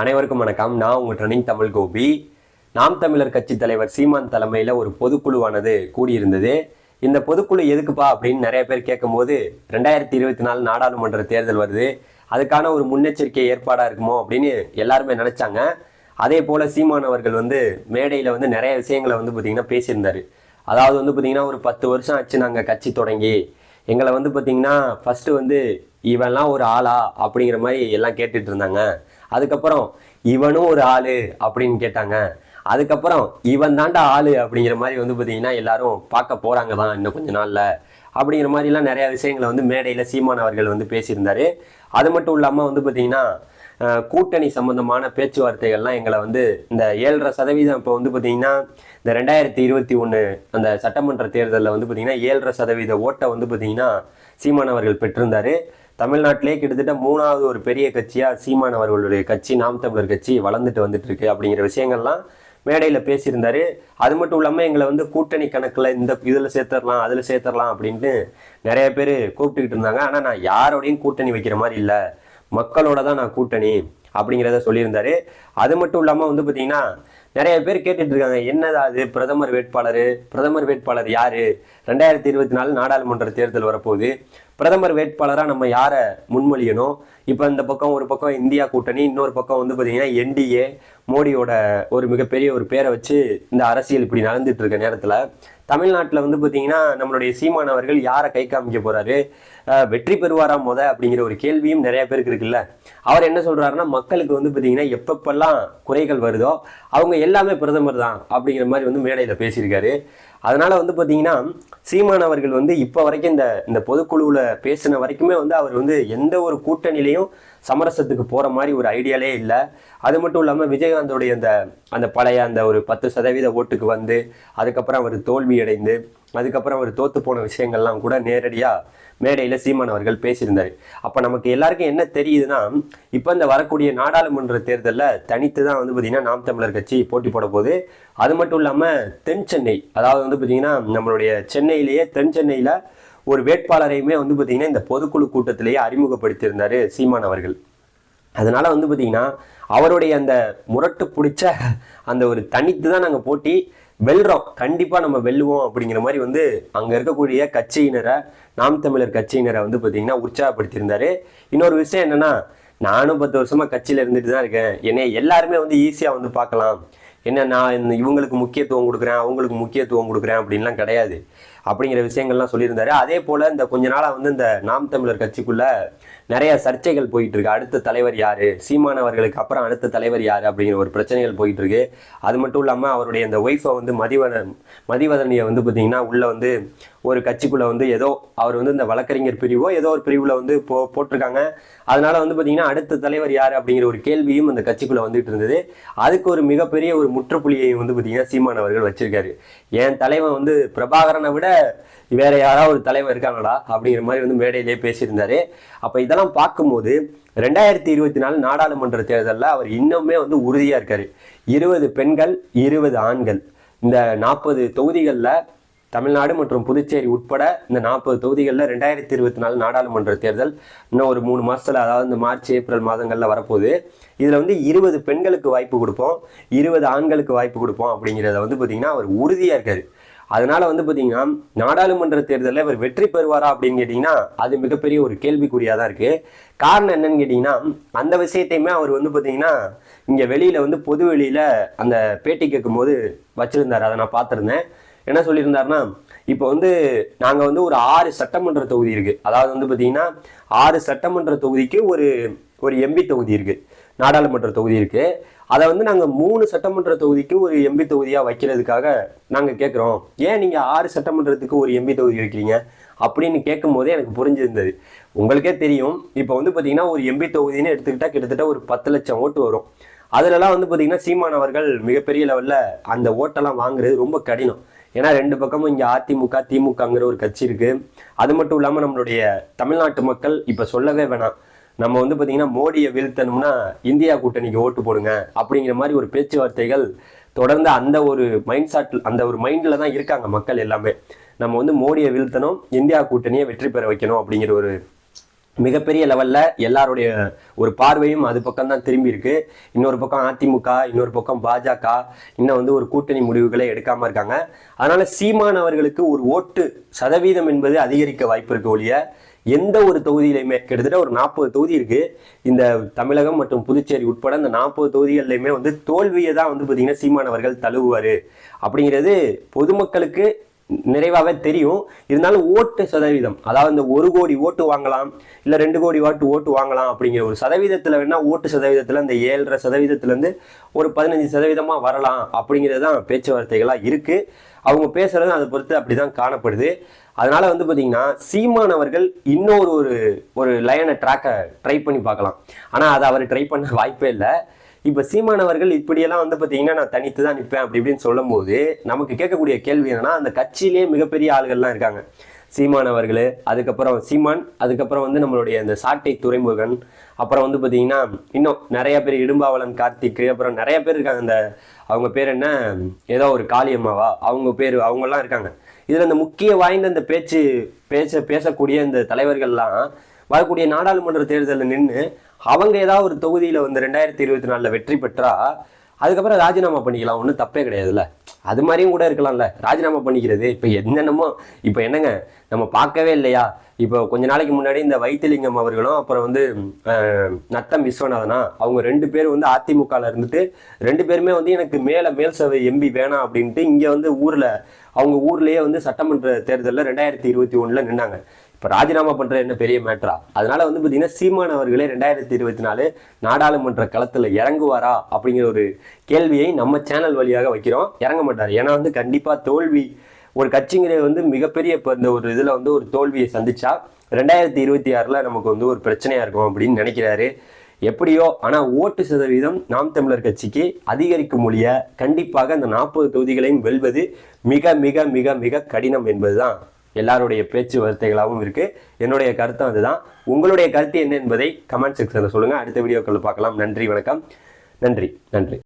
அனைவருக்கும் வணக்கம். நான் உங்கள் ட்ரெனிங் தமிழ் கோபி நாம் தமிழர் கட்சி தலைவர் சீமான் தலைமையில் ஒரு பொதுக்குழுவானது கூடியிருந்தது. இந்த பொதுக்குழு எதுக்குப்பா அப்படின்னு நிறைய பேர் கேட்கும்போது ரெண்டாயிரத்தி இருபத்தி நாலு நாடாளுமன்ற தேர்தல் வருது. அதுக்கான ஒரு முன்னெச்சரிக்கை ஏற்பாடாக இருக்குமோ அப்படின்னு எல்லாருமே நினச்சாங்க. அதே போல் சீமான் அவர்கள் வந்து மேடையில் வந்து நிறைய விஷயங்களை வந்து பார்த்திங்கன்னா பேசியிருந்தார். அதாவது வந்து பார்த்திங்கன்னா ஒரு பத்து வருஷம் ஆச்சு நாங்கள் கட்சி தொடங்கி. எங்களை வந்து பார்த்திங்கன்னா ஃபஸ்ட்டு வந்து இவன்லாம் ஒரு ஆளா? அப்படிங்கிற மாதிரி எல்லாம் கேட்டுட்டு இருந்தாங்க. அதுக்கப்புறம் இவனும் ஒரு ஆளு அப்படின்னு கேட்டாங்க. அதுக்கப்புறம் இவன் தாண்டா ஆளு அப்படிங்கிற மாதிரி வந்து பார்த்தீங்கன்னா எல்லாரும் பார்க்க போகிறாங்க தான் இன்னும் கொஞ்ச நாளில். அப்படிங்கிற மாதிரிலாம் நிறைய விஷயங்களை வந்து மேடையில் சீமான் அவர்கள் வந்து பேசியிருந்தார். அது மட்டும் இல்லாமல் வந்து பார்த்தீங்கன்னா கூட்டணி சம்பந்தமான பேச்சுவார்த்தைகள்லாம் எங்களை வந்து இந்த ஏழரை சதவீதம் இப்போ வந்து பார்த்தீங்கன்னா இந்த ரெண்டாயிரத்தி இருபத்தி ஒன்று அந்த சட்டமன்ற தேர்தலில் வந்து பார்த்தீங்கன்னா ஏழரை சதவீத ஓட்டை வந்து பார்த்தீங்கன்னா சீமான் அவர்கள் பெற்றிருந்தார். தமிழ்நாட்டிலே கிட்டத்தட்ட மூணாவது ஒரு பெரிய கட்சியாக சீமான் அவர்களுடைய கட்சி நாம் தமிழர் கட்சி வளர்ந்துட்டு வந்துட்டு இருக்கு அப்படிங்கிற விஷயங்கள்லாம் மேடையில் பேசியிருந்தார். அது மட்டும் இல்லாமல் எங்களை வந்து கூட்டணி கணக்கில் இந்த இதில் சேர்த்துடலாம் அதில் சேர்த்துடலாம் அப்படின்ட்டு நிறைய பேர் கூப்பிட்டுக்கிட்டு இருந்தாங்க. ஆனால் நான் யாரோடையும் கூட்டணி வைக்கிற மாதிரி இல்லை. மக்களோட தான் நான் கூட்டணி அப்படிங்கிறத சொல்லியிருந்தாரு. அது மட்டும் இல்லாமல் வந்து பார்த்தீங்கன்னா நிறைய பேர் கேட்டுட்டு இருக்காங்க என்னதா அது? பிரதமர் வேட்பாளர். பிரதமர் வேட்பாளர் யாரு? ரெண்டாயிரத்தி இருபத்தி நாலு நாடாளுமன்ற தேர்தல் வரப்போகுது. பிரதமர் வேட்பாளராக நம்ம யாரை முன்மொழியணும்? இப்போ இந்த பக்கம் ஒரு பக்கம் இந்தியா கூட்டணி இன்னொரு பக்கம் வந்து பார்த்தீங்கன்னா என்டிஏ மோடியோட ஒரு மிகப்பெரிய ஒரு பேரை வச்சு இந்த அரசியல் இப்படி நடந்துட்டு இருக்க நேரத்தில் தமிழ்நாட்டில் வந்து பார்த்தீங்கன்னா நம்மளுடைய சீமானவர்கள் யாரை கை காமிக்க போறாரு? வெற்றி பெறுவாரா முத அப்படிங்கிற ஒரு கேள்வியும் நிறைய பேருக்கு இருக்குல்ல. அவர் என்ன சொல்றாருன்னா மக்களுக்கு வந்து பார்த்தீங்கன்னா எப்பப்பெல்லாம் குறைகள் வருதோ அவங்க எல்லாமே பிரதமர் தான் அப்படிங்கிற மாதிரி வந்து மேடையில் பேசியிருக்காரு. அதனால வந்து பார்த்தீங்கன்னா சீமான் அவர்கள் வந்து இப்போ வரைக்கும் இந்த இந்த பொதுக்குழுவில் பேசின வரைக்குமே வந்து அவர் வந்து எந்த ஒரு கூட்டணிலையும் சமரசத்துக்கு போகிற மாதிரி ஒரு ஐடியாலே இல்லை. அது மட்டும் இல்லாமல் விஜயகாந்தோடைய அந்த அந்த பழைய அந்த ஒரு பத்து சதவீத ஓட்டுக்கு வந்து அதுக்கப்புறம் அவர் தோல்வி அடைந்து அதுக்கப்புறம் அவர் தோற்று போன விஷயங்கள்லாம் கூட நேரடியாக மேடையில் சீமான் அவர்கள் பேசியிருந்தார். அப்போ நமக்கு எல்லாருக்கும் என்ன தெரியுதுன்னா இப்போ இந்த வரக்கூடிய நாடாளுமன்ற தேர்தலில் தனித்து தான் வந்து பார்த்திங்கன்னா நாம் தமிழர் கட்சி போட்டி போட போகுது. அது மட்டும் இல்லாமல் தென் சென்னை அதாவது வந்து பார்த்திங்கன்னா நம்மளுடைய சென்னையிலேயே தென் சென்னையில் ஒரு வேட்பாளரையுமே வந்து பார்த்திங்கன்னா இந்த பொதுக்குழு கூட்டத்திலேயே அறிமுகப்படுத்தியிருந்தார் சீமான் அவர்கள். அதனால் வந்து பார்த்திங்கன்னா அவருடைய அந்த முரட்டு பிடிச்ச அந்த ஒரு தனித்து தான் நாங்கள் போட்டி வெல்றோம். கண்டிப்பாக நம்ம வெல்லுவோம் அப்படிங்கிற மாதிரி வந்து அங்கே இருக்கக்கூடிய கட்சியினரை நாம் தமிழர் கட்சியினரை வந்து பார்த்தீங்கன்னா உற்சாகப்படுத்தியிருந்தாரு. இன்னொரு விஷயம் என்னென்னா நானும் பத்து வருஷமாக கட்சியில் இருந்துட்டு தான் இருக்கேன். என்னை எல்லாருமே வந்து ஈஸியாக வந்து பார்க்கலாம். என்ன நான் இந்த இவங்களுக்கு முக்கியத்துவம் கொடுக்குறேன் அவங்களுக்கு முக்கியத்துவம் கொடுக்குறேன் அப்படின்லாம் கிடையாது. அப்படிங்கிற விஷயங்கள்லாம் சொல்லியிருந்தாரு. அதே போல் இந்த கொஞ்ச நாளாக வந்து இந்த நாம் தமிழர் கட்சிக்குள்ள நிறைய சர்ச்சைகள் போயிட்டு இருக்கு அடுத்த தலைவர் யாரு? சீமானவர்களுக்கு அப்புறம் அடுத்த தலைவர் யாரு? அப்படிங்கிற ஒரு பிரச்சனைகள் போயிட்டு இருக்கு அது மட்டும் இல்லாமல் அவருடைய அந்த ஒய்ஃபை வந்து மதிவதன் மதிவதனியை வந்து பார்த்தீங்கன்னா உள்ள வந்து ஒரு கட்சிக்குள்ளே வந்து ஏதோ அவர் வந்து இந்த வழக்கறிஞர் பிரிவோ ஏதோ ஒரு பிரிவில் வந்து போ போட்டிருக்காங்க. அதனால வந்து பார்த்தீங்கன்னா அடுத்த தலைவர் யார் அப்படிங்கிற ஒரு கேள்வியும் அந்த கட்சிக்குள்ளே வந்துட்டு இருந்தது. அதுக்கு ஒரு மிகப்பெரிய ஒரு முற்றுப்புள்ளியை வந்து பார்த்தீங்கன்னா சீமானவர்கள் வச்சிருக்காரு. என் தலைவன் வந்து பிரபாகரனை விட வேற யாராவது ஒரு தலைவர் இருக்காங்களா அப்படிங்கிற மாதிரி வந்து மேடையிலே பேசியிருந்தாரு. அப்ப இதெல்லாம் பார்க்கும்போது ரெண்டாயிரத்தி இருபத்தி நாலு நாடாளுமன்ற தேர்தலில் அவர் இன்னுமே வந்து உறுதியா இருக்காரு. இருபது பெண்கள் இருபது ஆண்கள். இந்த நாற்பது தொகுதிகளில் தமிழ்நாடு மற்றும் புதுச்சேரி உட்பட இந்த நாற்பது தொகுதிகளில் ரெண்டாயிரத்தி இருபத்தி நாலு நாடாளுமன்ற தேர்தல் இன்னும் ஒரு மூணு மாதத்தில் அதாவது இந்த மார்ச் ஏப்ரல் மாதங்களில் வரப்போகுது. இதில் வந்து இருபது பெண்களுக்கு வாய்ப்பு கொடுப்போம் இருபது ஆண்களுக்கு வாய்ப்பு கொடுப்போம் அப்படிங்கிறத வந்து பார்த்தீங்கன்னா அவர் உறுதியாக இருக்காரு. அதனால வந்து பார்த்தீங்கன்னா நாடாளுமன்ற தேர்தலில் இவர் வெற்றி பெறுவாரா அப்படின்னு கேட்டிங்கன்னா அது மிகப்பெரிய ஒரு கேள்விக்குறியாக தான் இருக்குது காரணம் என்னன்னு கேட்டிங்கன்னா அந்த விஷயத்தையுமே அவர் வந்து பார்த்தீங்கன்னா இங்கே வெளியில் வந்து பொது வெளியில் அந்த பேட்டி கேட்கும்போது வச்சிருந்தார். அதை நான் பார்த்துருந்தேன். என்ன சொல்லியிருந்தாருன்னா இப்போ வந்து நாங்கள் வந்து ஒரு ஆறு சட்டமன்ற தொகுதி இருக்குது அதாவது வந்து பார்த்தீங்கன்னா ஆறு சட்டமன்ற தொகுதிக்கு ஒரு ஒரு எம்பி தொகுதி இருக்குது நாடாளுமன்ற தொகுதி இருக்குது அதை வந்து நாங்கள் மூணு சட்டமன்ற தொகுதிக்கு ஒரு எம்பி தொகுதியாக வைக்கிறதுக்காக நாங்கள் கேட்குறோம் ஏன் நீங்கள் ஆறு சட்டமன்றத்துக்கு ஒரு எம்பி தொகுதி வைக்கிறீங்க? அப்படின்னு கேட்கும் போதே எனக்கு புரிஞ்சிருந்தது. உங்களுக்கே தெரியும். இப்போ வந்து பார்த்தீங்கன்னா ஒரு எம்பி தொகுதின்னு எடுத்துக்கிட்டால் கிட்டத்தட்ட ஒரு பத்து லட்சம் ஓட்டு வரும். அதுலலாம் வந்து பார்த்தீங்கன்னா சீமானவர்கள் மிகப்பெரிய லெவலில் அந்த ஓட்டெல்லாம் வாங்குறது ரொம்ப கடினம். ஏன்னா ரெண்டு பக்கமும் இங்கே அதிமுக திமுகங்கிற ஒரு கட்சி இருக்குது அது மட்டும் இல்லாமல் நம்மளுடைய தமிழ்நாட்டு மக்கள் இப்போ சொல்லவே வேணாம். நம்ம வந்து பார்த்தீங்கன்னா மோடியை வீழ்த்தணும்னா இந்தியா கூட்டணிக்கு ஓட்டு போடுங்க அப்படிங்கிற மாதிரி ஒரு பேச்சுவார்த்தைகள் தொடர்ந்து அந்த ஒரு மைண்ட் சாட் அந்த ஒரு மைண்டில் தான் இருக்காங்க மக்கள் எல்லாமே. நம்ம வந்து மோடியை வீழ்த்தணும் இந்தியா கூட்டணியை வெற்றி பெற வைக்கணும் அப்படிங்கிற ஒரு மிகப்பெரிய லெவலில் எல்லாருடைய ஒரு பார்வையும் அது பக்கம் தான் திரும்பி இருக்கு. இன்னொரு பக்கம் அதிமுக இன்னொரு பக்கம் பாஜக இன்னும் வந்து ஒரு கூட்டணி முடிவுகளை எடுக்காமல் இருக்காங்க. அதனால சீமான் அவர்களுக்கு ஒரு ஓட்டு சதவீதம் என்பது அதிகரிக்க வாய்ப்பு இருக்கு ஒழிய எந்த ஒரு தொகுதியிலையுமே கிட்டத்தட்ட ஒரு நாற்பது தொகுதி இருக்கு. இந்த தமிழகம் மற்றும் புதுச்சேரி உட்பட இந்த நாற்பது தொகுதிகள்லையுமே வந்து தோல்வியை தான் வந்து பார்த்தீங்கன்னா சீமானவர்கள் தழுவுவார். அப்படிங்கிறது பொதுமக்களுக்கு நிறைவாகவே தெரியும். இருந்தாலும் ஓட்டு சதவீதம் அதாவது இந்த ஒரு கோடி ஓட்டு வாங்கலாம் இல்லை ரெண்டு கோடி ஓட்டு ஓட்டு வாங்கலாம் அப்படிங்கிற ஒரு சதவீதத்தில் வேணால் ஓட்டு சதவீதத்தில் அந்த ஏழரை சதவீதத்துலேருந்து ஒரு பதினஞ்சு சதவீதமாக வரலாம் அப்படிங்கிறது தான் பேச்சுவார்த்தைகளாக இருக்குது அவங்க பேசுகிறது அதை பொறுத்து அப்படி தான் காணப்படுது. அதனால வந்து பார்த்தீங்கன்னா சீமான் அவர்கள் இன்னொரு ஒரு ஒரு லைனை ட்ராக்கை ட்ரை பண்ணி பார்க்கலாம். ஆனால் அதை அவர் ட்ரை பண்ண வாய்ப்பே இல்லை. இப்போ சீமானவர்கள் இப்படியெல்லாம் வந்து பார்த்தீங்கன்னா நான் தனித்து தான் நிற்பேன் அப்படி இப்படின்னு சொல்லும்போது நமக்கு கேட்கக்கூடிய கேள்வி என்னன்னா அந்த கட்சியிலே மிகப்பெரிய ஆளுகள்லாம் இருக்காங்க. சீமான் அவர்கள் அதுக்கப்புறம் சீமான் அதுக்கப்புறம் வந்து நம்மளுடைய அந்த சாட்டை துறைமுகன் அப்புறம் வந்து பார்த்தீங்கன்னா இன்னும் நிறைய பேர் இடும்பாவளன் கார்த்திக் அப்புறம் நிறைய பேர் இருக்காங்க. அந்த அவங்க பேர் என்ன? ஏதோ ஒரு காளியம்மாவா? அவங்க பேர் அவங்கெல்லாம் இருக்காங்க. இதில் இந்த முக்கிய வாய்ந்த அந்த பேச்சு பேச பேசக்கூடிய இந்த தலைவர்கள்லாம் வரக்கூடிய நாடாளுமன்ற தேர்தலில் நின்று அவங்க ஏதாவது ஒரு தொகுதியில் வந்து ரெண்டாயிரத்தி இருபத்தி நாலில் வெற்றி பெற்றா அதுக்கப்புறம் ராஜினாமா பண்ணிக்கலாம். ஒன்றும் தப்பே கிடையாதுல்ல. அது மாதிரியும் கூட இருக்கலாம்ல. ராஜினாமா பண்ணிக்கிறது. இப்போ என்னென்னமோ இப்போ என்னங்க? நம்ம பார்க்கவே இல்லையா? இப்போ கொஞ்ச நாளைக்கு முன்னாடி இந்த வைத்திலிங்கம் அவர்களும் அப்புறம் வந்து நத்தம் விஸ்வநாதனா அவங்க ரெண்டு பேர் வந்து அதிமுகவில் இருந்துட்டு ரெண்டு பேருமே வந்து எனக்கு மேலே மேல் சபை எம்பி வேணாம் அப்படின்ட்டு இங்கே வந்து ஊரில் அவங்க ஊர்லேயே வந்து சட்டமன்ற தேர்தலில் ரெண்டாயிரத்தி இருபத்தி ஒன்றில் நின்னாங்க. இப்போ ராஜினாமா பண்ணுற என்ன பெரிய மேட்ரா அதனால வந்து பார்த்தீங்கன்னா சீமான் அவர்களே ரெண்டாயிரத்தி இருபத்தி நாலு நாடாளுமன்ற களத்தில் இறங்குவாரா அப்படிங்கிற ஒரு கேள்வியை நம்ம சேனல் வழியாக வைக்கிறோம். இறங்க மாட்டார். ஏன்னா வந்து கண்டிப்பாக தோல்வி ஒரு கட்சிங்கிறது வந்து மிகப்பெரிய இப்போ இந்த ஒரு இதில் வந்து ஒரு தோல்வியை சந்திச்சா ரெண்டாயிரத்தி இருபத்தி ஆறில் நமக்கு வந்து ஒரு பிரச்சனையாக இருக்கும் அப்படின்னு நினைக்கிறாரு. எப்படியோ ஆனால் ஓட்டு சதவீதம் நாம் தமிழர் கட்சிக்கு அதிகரிக்கும் மொழிய கண்டிப்பாக அந்த நாற்பது தொகுதிகளையும் வெல்வது மிக மிக மிக மிக கடினம் என்பதுதான் எல்லாருடைய பேச்சுவார்த்தைகளாகவும் இருக்கு. என்னுடைய கருத்தும் அதுதான். உங்களுடைய கருத்து என்ன என்பதை கமெண்ட் செக்ஷனில் சொல்லுங்க. அடுத்த வீடியோக்களில் பார்க்கலாம். நன்றி வணக்கம். நன்றி நன்றி.